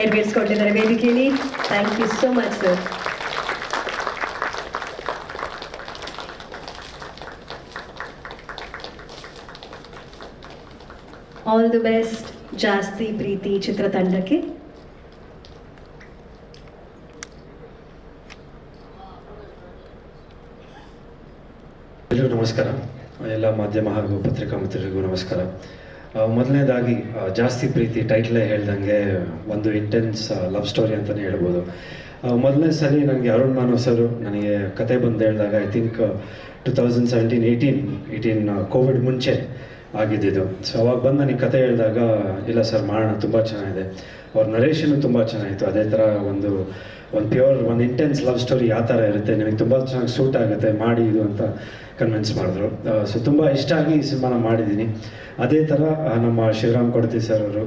ನೆರವೇರಿಸಿಕೊಂಡಿದ್ದಾರೆ ವೇದಿಕೆಯಲ್ಲಿ thank you so much sir all the best ಜಾಸ್ತಿ ಪ್ರೀತಿ ಚಿತ್ರತಂಡಕ್ಕೆ ಎಲ್ಲರಿಗೂ ನಮಸ್ಕಾರ. ಎಲ್ಲ ಮಾಧ್ಯಮ ಹಾಗೂ ಪತ್ರಿಕಾ ಮಿತ್ರರಿಗೂ ನಮಸ್ಕಾರ. ಮೊದಲನೇದಾಗಿ ಜಾಸ್ತಿ ಪ್ರೀತಿ ಟೈಟ್ಲೇ ಹೇಳ್ದಂಗೆ ಒಂದು ಇಂಟೆನ್ಸ್ ಲವ್ ಸ್ಟೋರಿ ಅಂತಲೇ ಹೇಳ್ಬೋದು. ಮೊದಲನೇ ಸರಿ ನನಗೆ ಅರುಣ್ ಮಾನವ್ ಸರ್ ನನಗೆ ಕತೆ ಬಂದು ಹೇಳಿದಾಗ I think two thousand seventeen eighteen eighteen covid ಮುಂಚೆ ಆಗಿದ್ದಿದ್ದು. ಸೊ ಅವಾಗ ಬಂದು ನನಗೆ ಕತೆ ಹೇಳಿದಾಗ, ಇಲ್ಲ ಸರ್, ಮಾಡೋಣ, ತುಂಬ ಚೆನ್ನಾಗಿದೆ. ಅವ್ರ ನರೇಷನು ತುಂಬ ಚೆನ್ನಾಗಿತ್ತು. ಅದೇ ಥರ ಒಂದು ಒಂದು ಪ್ಯೂರ್ ಒಂದು ಇಂಟೆನ್ಸ್ ಲವ್ ಸ್ಟೋರಿ ಯಾವ ಥರ ಇರುತ್ತೆ. ನಿಮಗೆ ತುಂಬ ಚೆನ್ನಾಗಿ ಸೂಟ್ ಆಗುತ್ತೆ, ಮಾಡಿ ಇದು ಅಂತ. ಕನ್ವಿನ್ಸ್ ಮಾಡಿದ್ರು. ಸೊ ತುಂಬ ಇಷ್ಟ ಆಗಿ ಈ ಸಿನಿಮಾನ ಮಾಡಿದ್ದೀನಿ. ಅದೇ ಥರ ನಮ್ಮ ಶಿವರಾಮ್ ಕೊಡತಿ ಸರ್ ಅವರು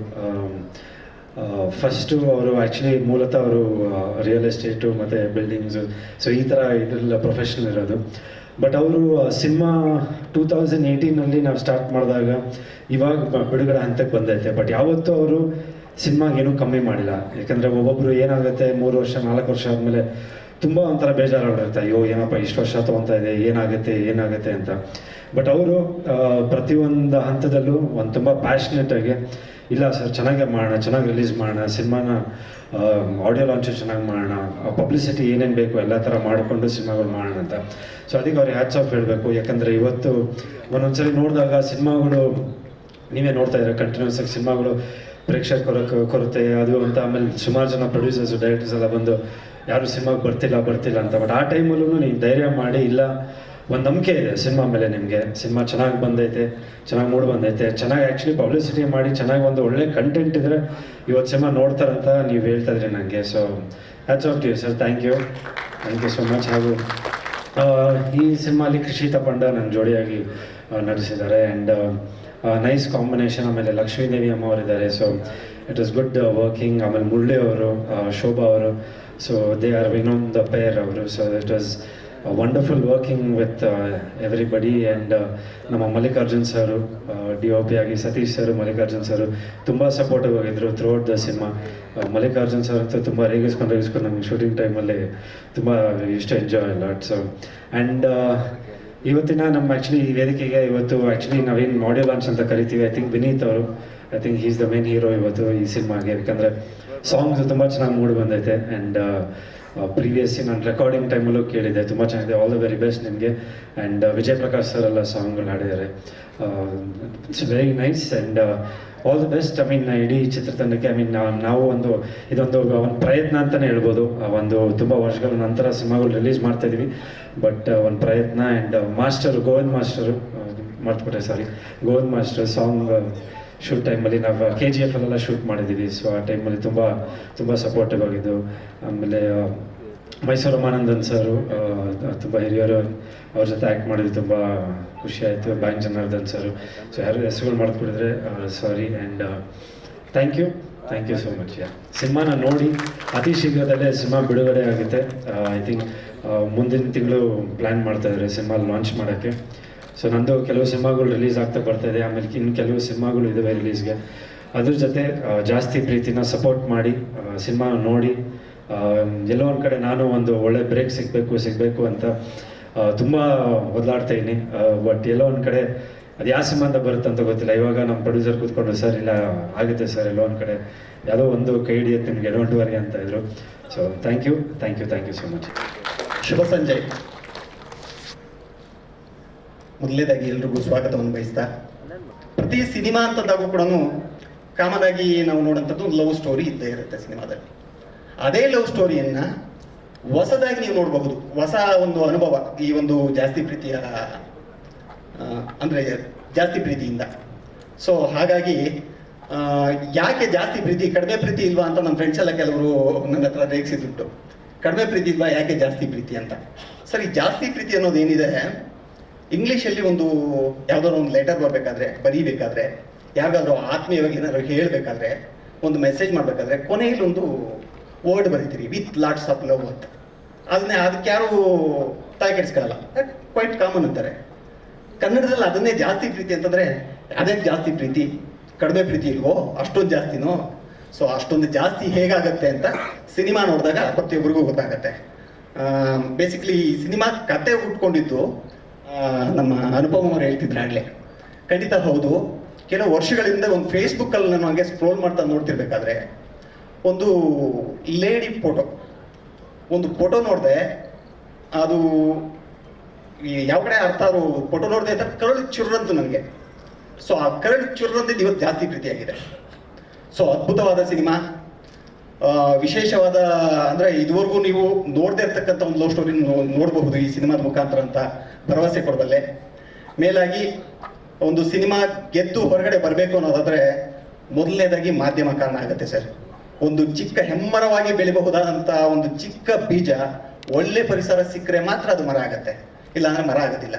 ಫಸ್ಟು ಅವರು ಆ್ಯಕ್ಚುಲಿ ಮೂಲತಃ ಅವರು ರಿಯಲ್ ಎಸ್ಟೇಟು ಮತ್ತು ಬಿಲ್ಡಿಂಗ್ಸು ಸೊ ಈ ಥರ ಇದರಲ್ಲ ಪ್ರೊಫೆಷನಲ್ ಇರೋದು. ಬಟ್ ಅವರು ಸಿನಿಮಾ ಟೂ ತೌಸಂಡ್ ಏಯ್ಟೀನಲ್ಲಿ ನಾವು ಸ್ಟಾರ್ಟ್ ಮಾಡಿದಾಗ ಇವಾಗ ಬಿಡುಗಡೆ ಹಂತಕ್ಕೆ ಬಂದೈತೆ. ಬಟ್ ಯಾವತ್ತೂ ಅವರು ಸಿನಿಮಾಗೇನು ಕಮ್ಮಿ ಮಾಡಿಲ್ಲ. ಯಾಕಂದರೆ ಒಬ್ಬೊಬ್ಬರು ಏನಾಗುತ್ತೆ, ಮೂರು ವರ್ಷ, ನಾಲ್ಕು ವರ್ಷ ಆದಮೇಲೆ ತುಂಬ ಒಂಥರ ಬೇಜಾರಾಗಿರುತ್ತೆ ಅಯ್ಯೋ, ಏನಪ್ಪ, ಇಷ್ಟು ವರ್ಷ ತೊಗೊತಾ ಇದೆ, ಏನಾಗುತ್ತೆ ಏನಾಗುತ್ತೆ ಅಂತ. ಬಟ್ ಅವರು ಪ್ರತಿಯೊಂದು ಹಂತದಲ್ಲೂ ಒಂದು ತುಂಬ ಆಗಿ, ಇಲ್ಲ ಸರ್, ಚೆನ್ನಾಗೇ ಮಾಡೋಣ, ಚೆನ್ನಾಗಿ ರಿಲೀಸ್ ಮಾಡೋಣ, ಸಿನಿಮಾನ ಆಡಿಯೋ ಲಾಂಚು ಚೆನ್ನಾಗಿ ಮಾಡೋಣ ಪಬ್ಲಿಸಿಟಿ ಏನೇನು ಬೇಕು ಎಲ್ಲ ಥರ ಮಾಡಿಕೊಂಡು ಸಿನಿಮಾಗಳು ಮಾಡೋಣ ಅಂತ. ಸೊ ಅದಕ್ಕೆ ಅವ್ರಿಗೆ ಹ್ಯಾಟ್ಸ್ ಆಫ್ ಹೇಳಬೇಕು. ಯಾಕಂದರೆ ಇವತ್ತು ಒಂದೊಂದ್ಸರಿ ನೋಡಿದಾಗ ಸಿನಿಮಾಗಳು, ನೀವೇ ನೋಡ್ತಾ ಇದ್ದೀರಾ ಕಂಟಿನ್ಯೂಸ್ ಆಗಿ ಸಿನಿಮಾಗಳು, ಪ್ರೇಕ್ಷಕರ ಕೊರತೆ, ಅದು ಅಂತ, ಆಮೇಲೆ ಸುಮಾರು ಜನ ಪ್ರೊಡ್ಯೂಸರ್ಸ್ ಡೈರೆಕ್ಟರ್ಸ್ ಎಲ್ಲ ಬಂದು ಯಾರು ಸಿನಿಮಾಗೆ ಬರ್ತಿಲ್ಲ ಬರ್ತಿಲ್ಲ ಅಂತ. ಬಟ್ ಆ ಟೈಮಲ್ಲೂ ನೀವು ಧೈರ್ಯ ಮಾಡಿ, ಇಲ್ಲ, ಒಂದು ನಂಬಿಕೆ ಇದೆ ಸಿನಿಮಾ ಮೇಲೆ ನಿಮಗೆ. ಸಿನಿಮಾ ಚೆನ್ನಾಗಿ ಬಂದೈತೆ, ಚೆನ್ನಾಗಿ ಮೂಡ್ ಬಂದೈತೆ, ಚೆನ್ನಾಗಿ ಆ್ಯಕ್ಚುಲಿ ಪಬ್ಲಿಸಿಟಿ ಮಾಡಿ, ಚೆನ್ನಾಗಿ ಒಂದು ಒಳ್ಳೆ ಕಂಟೆಂಟ್ ಇದ್ದರೆ ಇವತ್ತು ಸಿನಿಮಾ ನೋಡ್ತಾರಂತ ನೀವು ಹೇಳ್ತಾ ಇದ್ರಿ ನನಗೆ so hats off you sir thank you thank you so much ಹಾಗೂ ಈ ಸಿನಿಮಾಲಿ ಕೃಷಿ ಪಂಡ ನನ್ನ ಜೋಡಿಯಾಗಿ ನಡೆಸಿದ್ದಾರೆ ಆ್ಯಂಡ್ ನೈಸ್ ಕಾಂಬಿನೇಷನ್ ಆಮೇಲೆ ಲಕ್ಷ್ಮೀದೇವಿ ಅಮ್ಮ ಅವರಿದ್ದಾರೆ so it was good working ಆಮೇಲೆ ಮುರಳಿ ಅವರು ಶೋಭಾ ಅವರು so they are Vinod pair ಅವರು. So it was wonderful working with everybody and ನಮ್ಮ Mallikarjun sir D O P ಆಗಿ ಸತೀಶ್ ಸರ್, ಮಲ್ಲಿಕಾರ್ಜುನ್ ಸರ್ ತುಂಬ ಸಪೋರ್ಟಿವ್ ಆಗಿದ್ದರು throughout the cinema Mallikarjun sir ಅಂತೂ ತುಂಬ ರೇಗಿಸ್ಕೊಂಡು ರೇಗಿಸ್ಕೊಂಡು ನಮಗೆ ಶೂಟಿಂಗ್ ಟೈಮಲ್ಲಿ ತುಂಬ ಇಷ್ಟ ಎಂಜಾಯ್ ಲಾಟ್ ಸೊ ಆ್ಯಂಡ್ ಇವತ್ತಿನ ನಮ್ಮ ಆ್ಯಕ್ಚುಲಿ ಈ ವೇದಿಕೆಗೆ ಇವತ್ತು ಆ್ಯಕ್ಚುಲಿ ನಾವೇನು ಆಡಿಯೋ ಲಾಂಚ್ ಅಂತ ಕರಿತೀವಿ ಐ ಥಿಂಕ್ ವಿನೀತ್ ಅವರು I think is the main hero ಇವತ್ತು ಈ ಸಿನಿಮಾಗೆ. ಯಾಕಂದರೆ ಸಾಂಗ್ಸ್ ತುಂಬ ಚೆನ್ನಾಗಿ ಮೂಡ್ ಬಂದೈತೆ. ಆ್ಯಂಡ್ ಪ್ರೀವಿಯಸ್ ನಾನು ರೆಕಾರ್ಡಿಂಗ್ ಟೈಮಲ್ಲೂ ಕೇಳಿದೆ ತುಂಬ ಚೆನ್ನಾಗಿದೆ. ಆಲ್ ದ ವೆರಿ ಬೆಸ್ಟ್ ನಿಮಗೆ. ಆ್ಯಂಡ್ ವಿಜಯ್ ಪ್ರಕಾಶ್ ಸರ್ ಎಲ್ಲ ಸಾಂಗ್ಗಳು ಹಾಡಿದ್ದಾರೆ. It's very nice and all the best I mean ಇಡೀ ಚಿತ್ರತಂಡಕ್ಕೆ ಐ ಮೀನ್ ನಾವು ಒಂದು, ಇದೊಂದು ಒಂದು ಪ್ರಯತ್ನ ಅಂತಲೇ ಹೇಳ್ಬೋದು. ಒಂದು ತುಂಬ ವರ್ಷಗಳ ನಂತರ ಸಿನಿಮಾಗಳು ರಿಲೀಸ್ ಮಾಡ್ತಾ ಇದ್ದೀವಿ ಬಟ್ ಒಂದು ಪ್ರಯತ್ನ and master Govind master ಮರ್ತ್ಬಿಟ್ಟೆ sorry Govind master song shoot ಟೈಮಲ್ಲಿ ನಾವು ಕೆ ಜಿ ಎಫ್ ಅಲ್ಲೆಲ್ಲ ಶೂಟ್ ಮಾಡಿದ್ದೀವಿ. ಸೊ ಆ ಟೈಮಲ್ಲಿ ತುಂಬ ತುಂಬ ಸಪೋರ್ಟಿವ್ ಆಗಿದ್ದು ಆಮೇಲೆ ಮೈಸೂರು ರಮಾನಂದನ್ ಸರು ತುಂಬ ಹಿರಿಯರು ಅವ್ರ ಜೊತೆ ಆ್ಯಕ್ಟ್ ಮಾಡಿದ್ವಿ ತುಂಬ ಖುಷಿ ಆಯಿತು. ಬ್ಯಾಂಕ್ ಜನಾರ್ದನ್ ಸರು ಸೊ ಯಾರು ಹೆಸರುಗಳು ಮಾಡ್ಕೊಡಿದ್ರೆ sorry and thank you thank you so much ಯಾ ಸಿನಿಮಾನ ನೋಡಿ, ಅತಿ ಶೀಘ್ರದಲ್ಲೇ ಸಿನಿಮಾ ಬಿಡುಗಡೆ ಆಗುತ್ತೆ. ಐ ಥಿಂಕ್ ಮುಂದಿನ ತಿಂಗಳು ಪ್ಲ್ಯಾನ್ ಮಾಡ್ತಾ ಇದ್ದಾರೆ ಸಿನಿಮಾ ಲಾಂಚ್ ಮಾಡೋಕ್ಕೆ. ಸೊ ನಂದು ಕೆಲವು ಸಿನಿಮಾಗಳು ರಿಲೀಸ್ ಆಗ್ತಾ ಬರ್ತಾ ಇದೆ. ಆಮೇಲೆ ಇನ್ನು ಕೆಲವು ಸಿನಿಮಾಗಳು ಇದಾವೆ ರಿಲೀಸ್ಗೆ ಅದ್ರ ಜೊತೆ ಜಾಸ್ತಿ ಪ್ರೀತಿನ ಸಪೋರ್ಟ್ ಮಾಡಿ ಸಿನಿಮಾ ನೋಡಿ ಎಲ್ಲೋ ಒಂದು ಕಡೆ ನಾನು ಒಂದು ಒಳ್ಳೆ ಬ್ರೇಕ್ ಸಿಗಬೇಕು ಸಿಗಬೇಕು ಅಂತ ತುಂಬ ಒದ್ದಾಡ್ತಾ ಇದ್ದೀನಿ. ಬಟ್ ಎಲ್ಲೋ ಒಂದು ಕಡೆ ಅದು ಯಾವ ಸಂಬಂಧ ಬರುತ್ತೆ ಅಂತ ಗೊತ್ತಿಲ್ಲ. ಇವಾಗ ನಮ್ಮ ಪ್ರೊಡ್ಯೂಸರ್ ಕೂತ್ಕೊಂಡು ಸರ್, ಇಲ್ಲ, ಆಗುತ್ತೆ ಸರ್, ಎಲ್ಲೋ ಒಂದು ಕಡೆ. ಯಾವುದೋ ಒಂದು ಕೈ ಹಿಡಿಯುತ್ತೆ ನಿಮಗೆ ಡೋಂಟ್ವರೆಗೆ ಅಂತ ಇದ್ರು. So thank you thank you thank you so much ಶುಭ ಸಂಜೆ ಮೊದಲನೇದಾಗಿ ಎಲ್ರಿಗೂ ಸ್ವಾಗತವನ್ನು ಬಯಸ್ತಾ, ಪ್ರತಿ ಸಿನಿಮಾ ಅಂತಂದಾಗೂ ಕೂಡ ಕಾಮನಾಗಿ ನಾವು ನೋಡೋಂಥದ್ದು ಲವ್ ಸ್ಟೋರಿ ಇದ್ದೇ ಇರುತ್ತೆ ಸಿನಿಮಾದಲ್ಲಿ. ಅದೇ ಲವ್ ಸ್ಟೋರಿಯನ್ನ ಹೊಸದಾಗಿ ನೀವು ನೋಡಬಹುದು. ಹೊಸ ಒಂದು ಅನುಭವ, ಈ ಒಂದು ಜಾಸ್ತಿ ಪ್ರೀತಿಯ ಅಂದ್ರೆ ಜಾಸ್ತಿ ಪ್ರೀತಿಯಿಂದ. ಸೊ ಹಾಗಾಗಿ ಯಾಕೆ ಜಾಸ್ತಿ ಪ್ರೀತಿ, ಕಡಿಮೆ ಪ್ರೀತಿ ಇಲ್ವಾ ಅಂತ ನಮ್ಮ ಫ್ರೆಂಡ್ಸ್ ಎಲ್ಲ ಕೆಲವರು ನನ್ನ ಹತ್ರ ರೇಗಿಸಿದುಂಟು ಕಡಿಮೆ ಪ್ರೀತಿ ಇಲ್ವಾ, ಯಾಕೆ ಜಾಸ್ತಿ ಪ್ರೀತಿ ಅಂತ. ಸರಿ, ಜಾಸ್ತಿ ಪ್ರೀತಿ ಅನ್ನೋದು ಏನಿದೆ? ಇಂಗ್ಲೀಷಲ್ಲಿ ಒಂದು ಯಾವ್ದಾದ್ರು ಒಂದು ಲೆಟರ್ ಬರಬೇಕಾದ್ರೆ ಬರೀಬೇಕಾದ್ರೆ ಯಾರಿಗಾದ್ರೂ ಆತ್ಮೀಯವಾಗಿ ಏನಾದ್ರು ಹೇಳಬೇಕಾದ್ರೆ ಒಂದು ಮೆಸೇಜ್ ಮಾಡಬೇಕಾದ್ರೆ ಕೊನೆಯಲ್ಲಿ ಒಂದು ವರ್ಡ್ ಬರೀತೀರಿ ವಿತ್ ಲಾಟ್ಸ್ ಆಫ್ ಲವ್ ಅಂತ. ಅದನ್ನೇ ಅದಕ್ಕೆ ಯಾರು ತಾಯಿ ಕೆಡಿಸ್ಕೊಳ್ಳಲ್ಲ ಕ್ವೈಟ್ ಕಾಮನ್ ಅಂತಾರೆ. ಕನ್ನಡದಲ್ಲಿ ಅದನ್ನೇ ಜಾಸ್ತಿ ಪ್ರೀತಿ ಅಂತಂದ್ರೆ ಅದೇ ಜಾಸ್ತಿ ಪ್ರೀತಿ ಕಡಿಮೆ ಪ್ರೀತಿ ಇಲ್ವೋ ಅಷ್ಟೊಂದು ಜಾಸ್ತಿನೋ. ಸೊ ಅಷ್ಟೊಂದು ಜಾಸ್ತಿ ಹೇಗಾಗತ್ತೆ ಅಂತ ಸಿನಿಮಾ ನೋಡಿದಾಗ ಪ್ರತಿಯೊಬ್ಬರಿಗೂ ಗೊತ್ತಾಗತ್ತೆ. ಬೇಸಿಕ್ಲಿ ಸಿನಿಮಾ ಕತೆ ಹುಟ್ಕೊಂಡಿದ್ದು ಆ, ನಮ್ಮ ಅನುಪಮ ಅವ್ರು ಹೇಳ್ತಿದ್ರು ಆಗ್ಲೇ. ಖಂಡಿತ ಹೌದು. ಕೆಲವು ವರ್ಷಗಳಿಂದ ಒಂದು ಫೇಸ್ಬುಕ್ಕಲ್ಲಿ ನಾನು ಹಂಗೆ ಸ್ಕ್ರೋಲ್ ಮಾಡ್ತಾ ನೋಡ್ತಿರ್ಬೇಕಾದ್ರೆ, ಒಂದು ಲೇಡಿ ಫೋಟೋ ಒಂದು ಫೋಟೋ ನೋಡಿದೆ, ಅದು ಯಾವ ಕಡೆ ಅರ್ಥ ಅವರು ಫೋಟೋ ನೋಡಿದೆ ಅಂತ ಕರಳು ಚುರ್ರಂತು ನನಗೆ. ಸೊ ಆ ಕರಳು ಚುರ್ರಂತಿದ್ದು ಇವತ್ತು ಜಾಸ್ತಿ ಪ್ರೀತಿಯಾಗಿದೆ. ಸೊ ಅದ್ಭುತವಾದ ಸಿನಿಮಾ. ವಿಶೇಷವಾದ, ಅಂದ್ರೆ ಇದುವರೆಗೂ ನೀವು ನೋಡದೇ ಇರ್ತಕ್ಕಂಥ ಒಂದು ಲವ್ ಸ್ಟೋರಿ ನೋಡಬಹುದು ಈ ಸಿನಿಮಾದ ಮುಖಾಂತರ ಅಂತ ಭರವಸೆ ಕೊಡಬಲ್ಲೆ ಮೇಲಾಗಿ ಒಂದು ಸಿನಿಮಾ ಗೆದ್ದು ಹೊರಗಡೆ ಬರಬೇಕು ಅನ್ನೋದಾದ್ರೆ ಮೊದಲನೇದಾಗಿ ಮಾಧ್ಯಮ ಕಾರಣ ಆಗುತ್ತೆ ಸರ್. ಒಂದು ಚಿಕ್ಕ ಹೆಮ್ಮರವಾಗಿ ಬೆಳಿಬಹುದಾದಂತ ಒಂದು ಚಿಕ್ಕ ಬೀಜ ಒಳ್ಳೆ ಪರಿಸರ ಸಿಕ್ಕರೆ ಮಾತ್ರ ಅದು ಮರ ಆಗತ್ತೆ. ಇಲ್ಲಾಂದ್ರೆ ಮರ ಆಗೋದಿಲ್ಲ.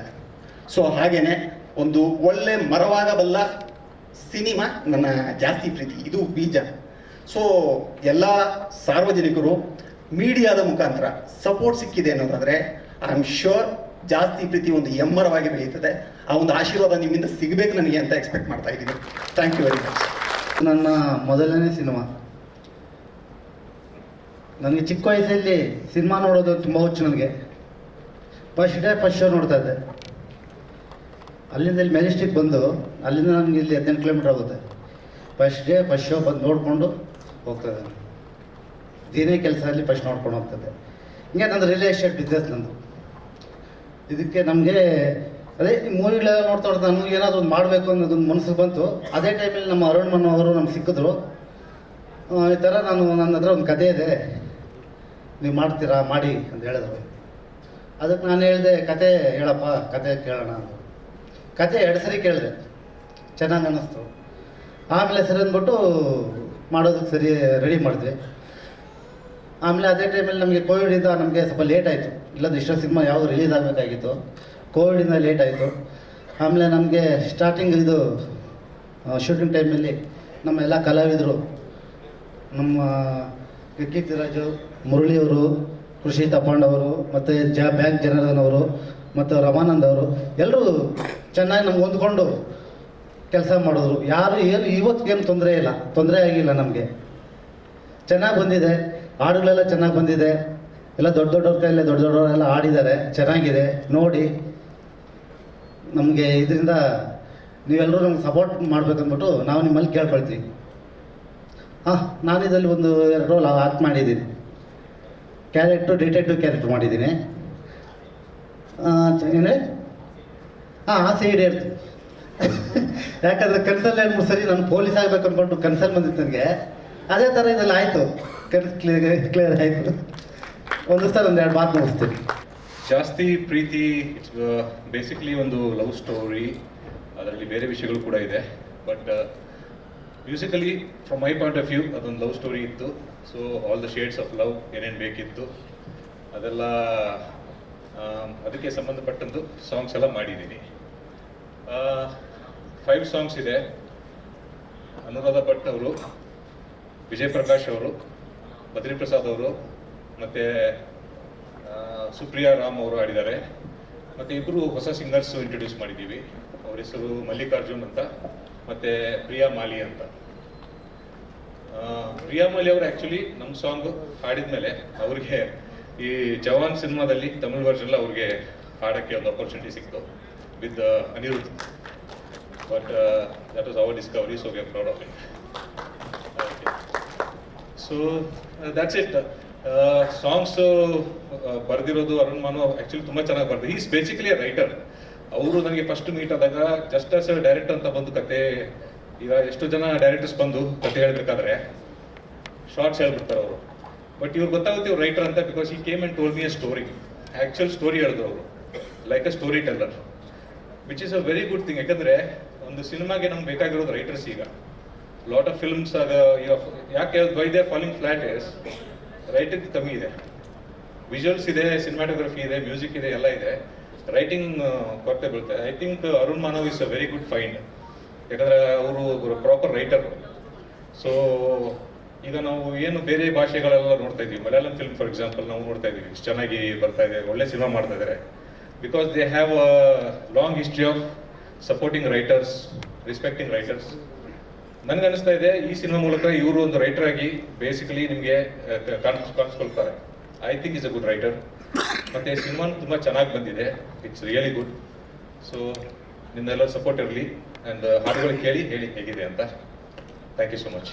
ಸೊ ಹಾಗೇನೆ ಒಂದು ಒಳ್ಳೆ ಮರವಾಗಬಲ್ಲ ಸಿನಿಮಾ ನನ್ನ ಜಾಸ್ತಿ ಪ್ರೀತಿ. ಇದು ಬೀಜ. ಸೊ ಎಲ್ಲ ಸಾರ್ವಜನಿಕರು ಮೀಡಿಯಾದ ಮುಖಾಂತರ ಸಪೋರ್ಟ್ ಸಿಕ್ಕಿದೆ ಅನ್ನೋದಾದರೆ ಐ ಆಮ್ ಶೋರ್ ಜಾಸ್ತಿ ಪ್ರೀತಿ ಒಂದು ಎಮ್ಮರವಾಗಿ ಬೆಳೆಯುತ್ತದೆ. ಆ ಒಂದು ಆಶೀರ್ವಾದ ನಿಮ್ಮಿಂದ ಸಿಗಬೇಕು ನನಗೆ ಅಂತ ಎಕ್ಸ್ಪೆಕ್ಟ್ ಮಾಡ್ತಾ ಇದ್ದೀನಿ. ಥ್ಯಾಂಕ್ ಯು ವೆರಿ ಮಚ್ ನನ್ನ ಮೊದಲನೇ ಸಿನಿಮಾ. ನನಗೆ ಚಿಕ್ಕ ವಯಸ್ಸಲ್ಲಿ ಸಿನಿಮಾ ನೋಡೋದು ತುಂಬ ಹುಚ್ಚು ನನಗೆ. ಫಸ್ಟ್ ಡೇ ಫಸ್ಟ್ ಶೋ ನೋಡ್ತಾ ಇದ್ದೆ. ಅಲ್ಲಿಂದ ಇಲ್ಲಿ ಮೆಜೆಸ್ಟಿಕ್ ಬಂದು, ಅಲ್ಲಿಂದ ನನಗೆ ಇಲ್ಲಿ ಹದಿನೆಂಟು ಕಿಲೋಮೀಟ್ರ್ ಆಗುತ್ತೆ. ಫಸ್ಟ್ ಡೇ ಫಸ್ಟ್ ಶೋ ಬಂದು ನೋಡಿಕೊಂಡು ಹೋಗ್ತಾ ದಿನೇ ಕೆಲಸದಲ್ಲಿ ಫಸ್ಟ್ ನೋಡ್ಕೊಂಡು ಹೋಗ್ತದೆ. ಹಿಂಗೆ ನಂದು ರಿಯಲ್ ಎಸ್ಟೇಟ್ ಬಿಸ್ನೆಸ್ ನಂದು. ಇದಕ್ಕೆ ನಮಗೆ, ಅದೇ ಈ ಮೂವಿಗಳೆಲ್ಲ ನೋಡ್ತಾ ನೋಡ್ತಾ ನಮ್ಗೆ ಏನಾದರೂ ಒಂದು ಮಾಡಬೇಕು ಅನ್ನೋದೊಂದು ಮನಸ್ಸಿಗೆ ಬಂತು. ಅದೇ ಟೈಮಲ್ಲಿ ನಮ್ಮ ಅರುಣ್ ಮನು ಅವರು ನಮ್ಗೆ ಸಿಕ್ಕಿದ್ರು. ಈ ಥರ ನಾನು ನನ್ನ ಹತ್ರ ಒಂದು ಕತೆ ಇದೆ. ನೀವು ಮಾಡ್ತೀರಾ, ಮಾಡಿ ಅಂತ ಹೇಳಿದ್ರು. ಅದಕ್ಕೆ ನಾನು ಹೇಳಿದೆ, ಕತೆ ಹೇಳಪ್ಪ, ಕತೆ ಕೇಳೋಣ ಅಂತ. ಕತೆ ಎರಡು ಸರಿ ಕೇಳಿದೆ. ಚೆನ್ನಾಗಿ ಅನ್ನಿಸ್ತು ಆಮೇಲೆ ಸರಿ ಅಂದ್ಬಿಟ್ಟು ಮಾಡೋದಕ್ಕೆ ಸರಿ ರೆಡಿ ಮಾಡಿದ್ವಿ. ಆಮೇಲೆ ಅದೇ ಟೈಮಲ್ಲಿ ನಮಗೆ ಕೋವಿಡಿಂದ ನಮಗೆ ಸ್ವಲ್ಪ ಲೇಟ್ ಆಯಿತು. ಇಲ್ಲಾಂದ್ರೆ ಇಷ್ಟೋ ಸಿನಿಮಾ ಯಾವುದು ರಿಲೀಸ್ ಆಗಬೇಕಾಗಿತ್ತು. ಕೋವಿಡಿಂದ ಲೇಟ್ ಆಯಿತು. ಆಮೇಲೆ ನಮಗೆ ಸ್ಟಾರ್ಟಿಂಗ್ ಇದು ಶೂಟಿಂಗ್ ಟೈಮಲ್ಲಿ ನಮ್ಮ ಎಲ್ಲ ಕಲಾವಿದರು. ನಮ್ಮ ಕೀರ್ತಿರಾಜು ಮುರಳಿಯವರು ಕೃಷಿ ತಪಾಂಡವರು ಮತ್ತು ಜ, ಬ್ಯಾಂಕ್ ಜನಾರ್ದನ್ ಅವರು, ಮತ್ತು ರಮಾನಂದ್ ಅವರು ಎಲ್ಲರೂ ಚೆನ್ನಾಗಿ ನಮ್ಗೆ ಹೊಂದ್ಕೊಂಡು ಕೆಲಸ ಮಾಡಿದ್ರು ಯಾರು ಏನು, ಇವತ್ತಿಗೇನು ತೊಂದರೆ ಇಲ್ಲ. ತೊಂದರೆ ಆಗಿಲ್ಲ ನಮಗೆ. ಚೆನ್ನಾಗಿ ಬಂದಿದೆ. ಹಾಡುಗಳೆಲ್ಲ ಚೆನ್ನಾಗಿ ಬಂದಿದೆ. ಎಲ್ಲ ದೊಡ್ಡ ದೊಡ್ಡವ್ರ ಕೈಯಲ್ಲೇ ದೊಡ್ಡ ದೊಡ್ಡವರೆಲ್ಲ ಆಡಿದ್ದಾರೆ ಚೆನ್ನಾಗಿದೆ. ನೋಡಿ. ನಮಗೆ ಇದರಿಂದ ನೀವೆಲ್ಲರೂ ನಮ್ಗೆ ಸಪೋರ್ಟ್ ಮಾಡಬೇಕಂದ್ಬಿಟ್ಟು ನಾವು ನಿಮ್ಮಲ್ಲಿ ಕೇಳ್ಕೊಳ್ತೀವಿ. ಹಾಂ ನಾನು ಇದರಲ್ಲಿ ಒಂದು ಎರಡು ರೋಲ್ ಆಕ್ಟ್ ಮಾಡಿದ್ದೀನಿ. ಕ್ಯಾರೆಕ್ಟು ಡಿಟೆಕ್ಟಿವ್ ಕ್ಯಾರೆಕ್ಟ್ರ್ ಮಾಡಿದ್ದೀನಿ. ಏನೇ? ಹಾಂ, ಆಸೆ ಈಡೇರ್ತು ಯಾಕಂದರೆ ಕನಸಲ್ಲಿ ಎರಡು ಸರಿ ನಾನು ಪೊಲೀಸ್ ಆಗಬೇಕು ಅಂದ್ಕೊಂಡು ಕನಸಲ್ಲಿ ಬಂದಿತ್ತು ನನಗೆ. ಅದೇ ಥರ ಇದೆಲ್ಲ ಆಯಿತು. ಕ್ಲಿಯರ್ ಕ್ಲಿಯರ್ ಆಯಿತು. ಒಂದು ಸಲ ಒಂದು ಎರಡು ಮಾತು ಮುಗಿಸ್ತೀನಿ. ಜಾಸ್ತಿ ಪ್ರೀತಿ ಇಟ್ಸ್ ಬೇಸಿಕ್ಲಿ ಒಂದು ಲವ್ ಸ್ಟೋರಿ ಅದರಲ್ಲಿ ಬೇರೆ ವಿಷಯಗಳು ಕೂಡ ಇದೆ. But musically from my point of view ಅದೊಂದು ಲವ್ ಸ್ಟೋರಿ ಇತ್ತು. So all the shades of love ಏನೇನು ಬೇಕಿತ್ತು, ಅದೆಲ್ಲ ಅದಕ್ಕೆ ಸಂಬಂಧಪಟ್ಟಂದು ಸಾಂಗ್ಸ್ ಎಲ್ಲ ಮಾಡಿದ್ದೀನಿ. ಫೈವ್ ಸಾಂಗ್ಸ್ ಇದೆ. ಅನುರಾಧ ಭಟ್ ಅವರು ವಿಜಯ್ ಪ್ರಕಾಶ್ ಅವರು ಬದ್ರಿ ಪ್ರಸಾದ್ ಅವರು, ಮತ್ತು ಸುಪ್ರಿಯಾ ರಾಮ್ ಅವರು ಆಡಿದ್ದಾರೆ ಮತ್ತು ಇಬ್ಬರು ಹೊಸ ಸಿಂಗರ್ಸ್ ಇಂಟ್ರೊಡ್ಯೂಸ್ ಮಾಡಿದ್ದೀವಿ. ಅವ್ರ ಹೆಸರು ಮಲ್ಲಿಕಾರ್ಜುನ್ ಅಂತ, ಮತ್ತು ಪ್ರಿಯಾ ಮಾಲಿ ಅಂತ. ಪ್ರಿಯಾ ಮಾಲಿ ಅವರು ಆ್ಯಕ್ಚುಲಿ ನಮ್ಮ ಸಾಂಗ್ ಹಾಡಿದ್ಮೇಲೆ ಅವ್ರಿಗೆ ಈ ಜವಾನ್ ಸಿನಿಮಾದಲ್ಲಿ, ತಮಿಳ್ ವರ್ಷನ್ ಅವ್ರಿಗೆ ಹಾಡೋಕ್ಕೆ ಒಂದು ಅಪರ್ಚುನಿಟಿ ಸಿಕ್ತು. With Anirudh. But that was our discovery so we are proud of it so that's it songs ಬರೆದಿರೋದು Arun Manu actually ತುಂಬ ಚೆನ್ನಾಗಿ ಬರೆದು. ಈಸ್ ಬೇಸಿಕಲಿ ರೈಟರ್ ಅವರು ನನಗೆ ಫಸ್ಟ್ ಮೀಟ್ ಆದಾಗ ಜಸ್ಟ್ ಆಸ್ ಡೈರೆಕ್ಟ್ ಅಂತ ಬಂದು ಕತೆ, ಈಗ ಎಷ್ಟು ಜನ ಡೈರೆಕ್ಟರ್ಸ್ ಬಂದು ಕತೆ ಹೇಳ್ಬೇಕಾದ್ರೆ ಶಾರ್ಟ್ಸ್ ಹೇಳ್ಬಿಡ್ತಾರೆ ಅವರು. ಬಟ್ ಇವ್ರು ಗೊತ್ತಾಗುತ್ತೆ ಇವ್ರು ರೈಟರ್ ಅಂತ because he came and told me a story actual story ಹೇಳಿದ್ರು ಅವರು. Like a story teller which is a very good thing ಯಾಕಂದ್ರೆ ಒಂದು ಸಿನಿಮಾಗೆ ನಮ್ಗೆ ಬೇಕಾಗಿರೋದು ರೈಟರ್ಸ್ ಈಗ. ಲಾಟ್ ಆಫ್ ಫಿಲ್ಮ್ಸ್ ಈಗ ಯಾಕೆ why they falling flat is writing ಕಮ್ಮಿ ಇದೆ. ವಿಜುವಲ್ಸ್ ಇದೆ ಸಿನಿಮಾಟೋಗ್ರಫಿ ಇದೆ ಮ್ಯೂಸಿಕ್ ಇದೆ, ಎಲ್ಲ ಇದೆ. ರೈಟಿಂಗ್ ಕೊರತೆ ಬೀಳುತ್ತೆ. I think Arun Manav is a very good find ಯಾಕಂದ್ರೆ ಅವರು ಪ್ರಾಪರ್ ರೈಟರ್ ಸೊ ಈಗ ನಾವು ಏನು ಬೇರೆ ಭಾಷೆಗಳೆಲ್ಲ ನೋಡ್ತಾ ಇದ್ದೀವಿ. ಮಲಯಾಳಂ ಫಿಲ್ಮ್ ಫಾರ್ ಎಕ್ಸಾಂಪಲ್ ನಾವು ನೋಡ್ತಾ ಎಷ್ಟು ಚೆನ್ನಾಗಿ ಬರ್ತಾ ಇದೆ, ಒಳ್ಳೆ ಸಿನಿಮಾ ಮಾಡ್ತಾ ಇದ್ದಾರೆ because they have a long history of supporting writers respecting writers ನನ್ಗೆ ಅನಿಸ್ತಾ ಇದೆ, ಈ ಸಿನಿಮಾ ಮೂಲಕ ಇವರು ಒಂದು ರೈಟರ್ ಆಗಿ ಬೇಸಿಕಲಿ ನಿಮಗೆ ಕಾಣಿಸ್ಕೊಳ್ತಾರೆ I think is a good writer ಮತ್ತೆ ಸಿನಿಮಾ ತುಂಬಾ ಚೆನ್ನಾಗಿ ಬಂದಿದೆ. ಇಟ್ಸ್ ರಿಯಲಿ ಗುಡ್ ಸೊ ನಿಮ್ಮೆಲ್ಲ ಸಪೋರ್ಟ್ ಇರಲಿ. ಅಂಡ್ ಹಾಡುಗಳು ಕೇಳಿ, ಹೇಳಿ ಹೇಗಿದೆ ಅಂತ. Thank you so much